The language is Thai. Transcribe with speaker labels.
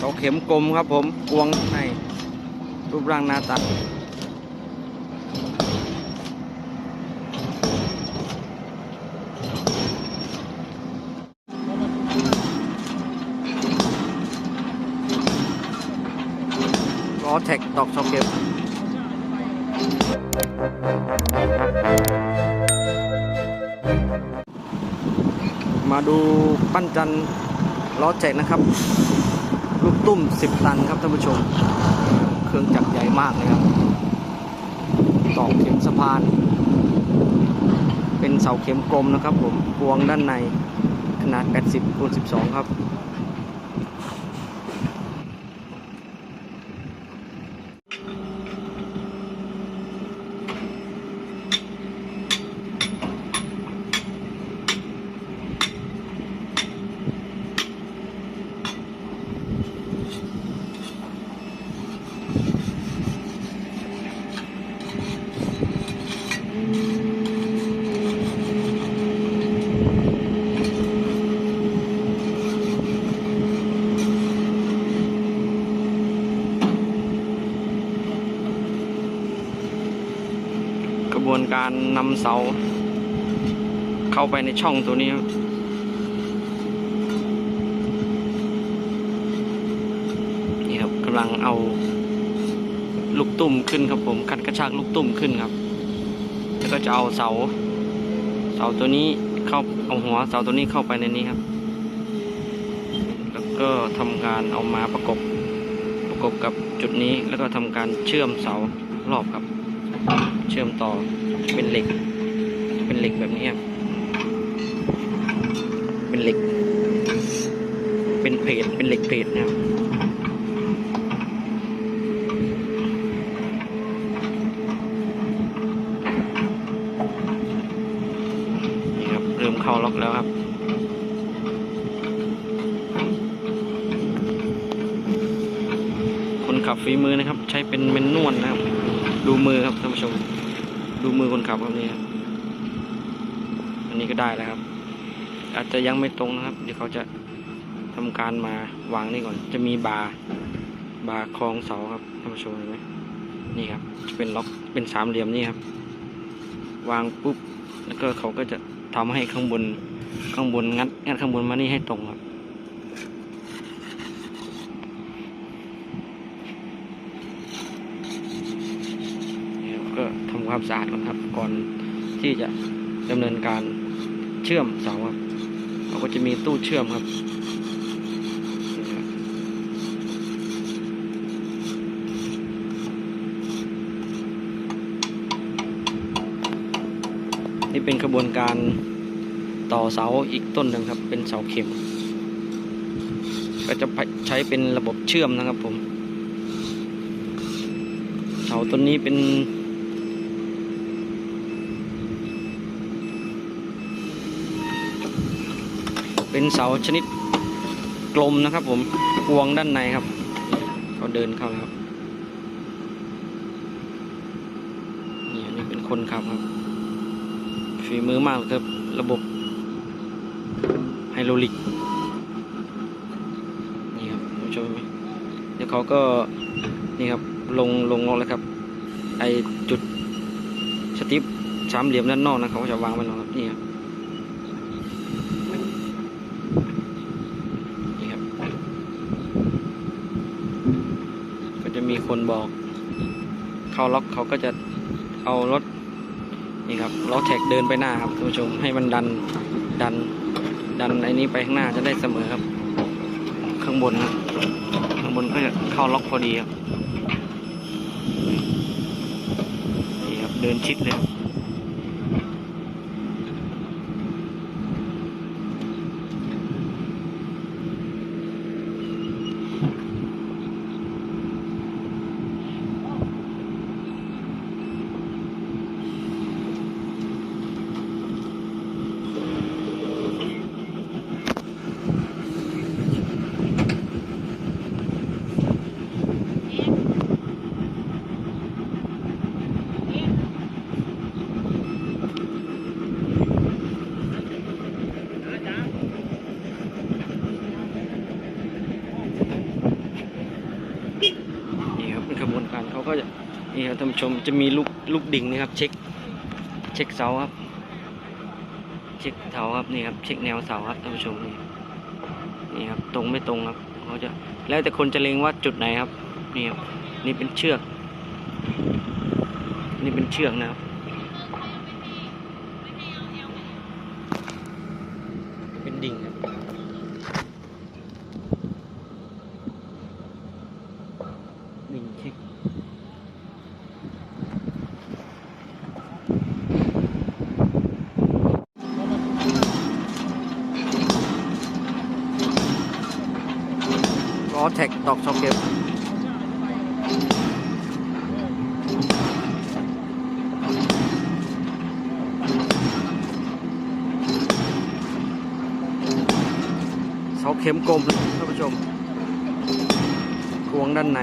Speaker 1: เสาเข็มกลมครับผมกวงในรูปร่างหน้าตาล้อแท็กตอกเสาเข็มมาดูปั้นจันล้อแจกนะครับ ลูกตุ้ม 10 ตันครับท่านผู้ชม เครื่องจักรใหญ่มากเลยครับตอกเข็มสะพาน เป็นเสาเข็มกลมนะครับผมพวงด้านในขนาด 80คูณ12 ครับ บวนการนำเสา เข้าไปในช่องตัวนี้นี่ครับกำลังเอาลูกตุ่มขึ้นครับผมคัดกระชากลูกตุ่มขึ้นครับ แล้วก็จะเอาเสา เสาตัวนี้เข้าเอาหัวเสาตัวนี้เข้าไปในนี้ครับ แล้วก็ทำการเอามาประกบประกบกับจุดนี้แล้วก็ทำการเชื่อมเสารอบครับ เชื่อมต่อเป็นเหล็ก เป็นเหล็กแบบนี้ครับเป็นเหล็ก เป็นเพจเป็นเหล็กเพจนะครับนี่ครับเริ่มเข้าล็อกแล้วครับคนขับฝีมือนะครับ ใช้เป็นเมนนวลนะครับ ดูมือครับท่านผู้ชม ดูมือคนขับครับนี่ครับอันนี้ก็ได้แล้วครับ อาจจะยังไม่ตรงนะครับ เดี๋ยวเขาจะทำการมาวางนี่ก่อน จะมีบาร์บาร์คลองเสาครับท่านผู้ชมเห็นไหมนี่ครับจะเป็นล็อกเป็นสามเหลี่ยมนี่ครับ วางปุ๊บแล้วก็เขาก็จะทำให้ข้างบนข้างบนงัดงัดข้างบนมานี่ให้ตรงครับ นี่ครับก็ ทำความสะอาดก่อนครับ ก่อนที่จะดำเนินการเชื่อมเสาครับเราก็จะมีตู้เชื่อมครับนี่ครับนี่เป็นกระบวนการต่อเสาอีกต้นหนึ่งครับ เป็นเสาเข็ม ก็จะใช้เป็นระบบเชื่อมนะครับผม เสาต้นนี้เป็น เป็นเสาชนิดกลมนะครับ ผมพวงด้านในครับเขาเดินเข้าแล้วครับนี่อันนี้เป็นคนขับครับฝีมือมากครับระบบไฮโดรลิกนี่ครับผู้ชมเดี๋ยวเขาก็นี่ครับลงลงลงแล้วครับ ไอจุดสติปสามเหลี่ยมด้านนอกนะเขาจะวางไว้แล้วครับนี่ครับนี่ครับ ก็จะมี คนบอก เข้าล็อกเขาก็จะเอารถนี่ครับล้อแท็กเดินไปหน้าครับท่านผู้ชมให้มันดันดันดันไอ้นี้ไปข้างหน้าจะได้เสมอครับ ข้างบนข้างบนก็จะเข้าล็อกพอดีครับนี่ครับเดินชิดเลย นี่ครับท่านผู้ชมจะมีลูกลูกดิ่งนะครับ เช็ค เช็คเสาครับ เช็คเสาครับนี่ครับเช็คแนวเสาครับท่านผู้ชมนี่นี่ครับตรงไม่ตรงครับเขาจะแล้วแต่คนจะเล็งว่าจุดไหนครับนี่ครับนี่เป็นเชือก นี่เป็นเชือกนะครับ เป็นดิ่งครับ ดิ่งเช็ค ล้อ แท็กตอกช็อคเก็บเสาเข็มกลมท่านผู้ชมกวงด้านใน